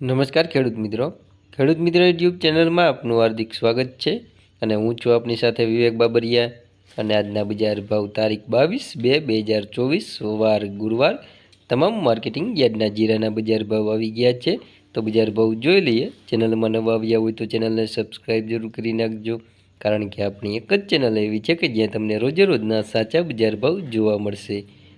નમસ્કાર ખેડૂત મિત્રો. ખેડૂત મિત્ર યુટ્યુબ ચેનલમાં આપનું હાર્દિક સ્વાગત છે અને હું છું આપની સાથે વિવેક બાબરિયા અને આજના બજાર ભાવ તારીખ બાવીસ બે બે હજાર ચોવીસ વાર ગુરુવાર. તમામ માર્કેટિંગ યાર્ડના જીરાના બજાર ભાવ આવી ગયા છે. તો બજાર ભાવ જોઈ લઈએ. ચેનલમાં નવા આવ્યા હોય તો ચેનલને સબસ્ક્રાઈબ જરૂર કરી નાખજો. કારણ કે આપણી એક જ ચેનલ એવી છે કે જ્યાં તમને રોજે રોજના સાચા બજાર ભાવ જોવા મળશે.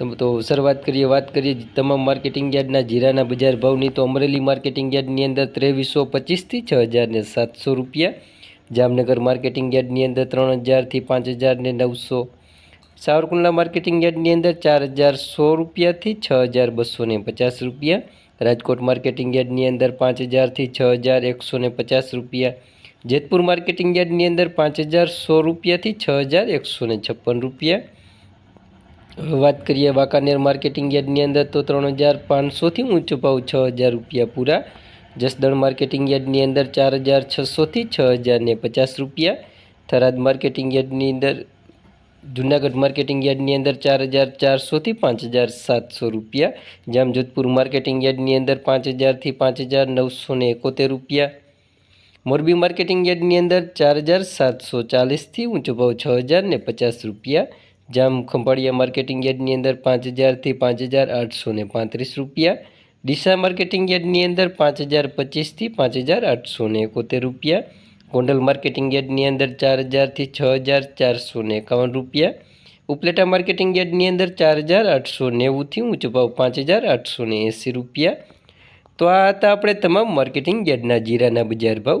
તો શરૂઆત કરીએ, વાત કરીએ તમામ માર્કેટિંગ યાર્ડના જીરાના બજાર ભાવની. તો અમરેલી માર્કેટિંગ યાર્ડની અંદર ત્રેવીસો પચીસથી છ હજારને સાતસો રૂપિયા. જામનગર માર્કેટિંગ યાર્ડની અંદર ત્રણ હજારથી પાંચ હજાર ને નવસો. સાવરકુંડલા માર્કેટિંગ યાર્ડની અંદર ચાર હજાર સો રૂપિયાથી છ હજાર બસો પચાસ રૂપિયા. રાજકોટ માર્કેટિંગ યાર્ડની અંદર પાંચ હજારથી છ હજાર એકસો પચાસ રૂપિયા. જેતપુર માર્કેટિંગ યાર્ડની અંદર પાંચ હજાર સો રૂપિયાથી છ હજાર એકસો ને છપ્પન રૂપિયા. વાત કરીએ વાંકાનેર માર્કેટિંગ યાર્ડની અંદર તો ત્રણ હજાર પાંચસોથી ઊંચો ભાવ છ હજાર રૂપિયા પૂરા. જસદણ માર્કેટિંગ યાર્ડની અંદર ચાર હજાર છસોથી છ હજાર ને પચાસ રૂપિયા. થરાદ માર્કેટિંગ યાર્ડની અંદર, જુનાગઢ માર્કેટિંગ યાર્ડની અંદર ચાર હજાર ચારસોથી પાંચ હજાર સાતસો રૂપિયા. જામજોધપુર માર્કેટિંગ યાર્ડની અંદર પાંચ હજારથી પાંચ હજાર નવસો ને એકોતેર રૂપિયા. મોરબી માર્કેટિંગ યાર્ડની અંદર ચાર હજાર સાતસો ચાલીસથી ઊંચો ભાવ છ હજાર ને પચાસ રૂપિયા. જામ ખંભાળિયા માર્કેટિંગ યાર્ડની અંદર પાંચ હજારથી પાંચ હજાર આઠસો ને પાંત્રીસ રૂપિયા. ડીસા માર્કેટિંગ યાર્ડની અંદર પાંચ હજાર પચીસથી પાંચ હજાર આઠસો ને એકોતેર રૂપિયા. ગોંડલ માર્કેટિંગ યાર્ડની અંદર ચાર હજારથી છ હજાર ચારસો ને એકાવન રૂપિયા. ઉપલેટા માર્કેટિંગ યાર્ડની અંદર ચાર હજાર આઠસો નેવુંથી ઊંચો ભાવ પાંચ હજાર આઠસો ને એંસી રૂપિયા. તો આ હતા આપણે તમામ માર્કેટિંગ યાર્ડના જીરાના બજાર ભાવ.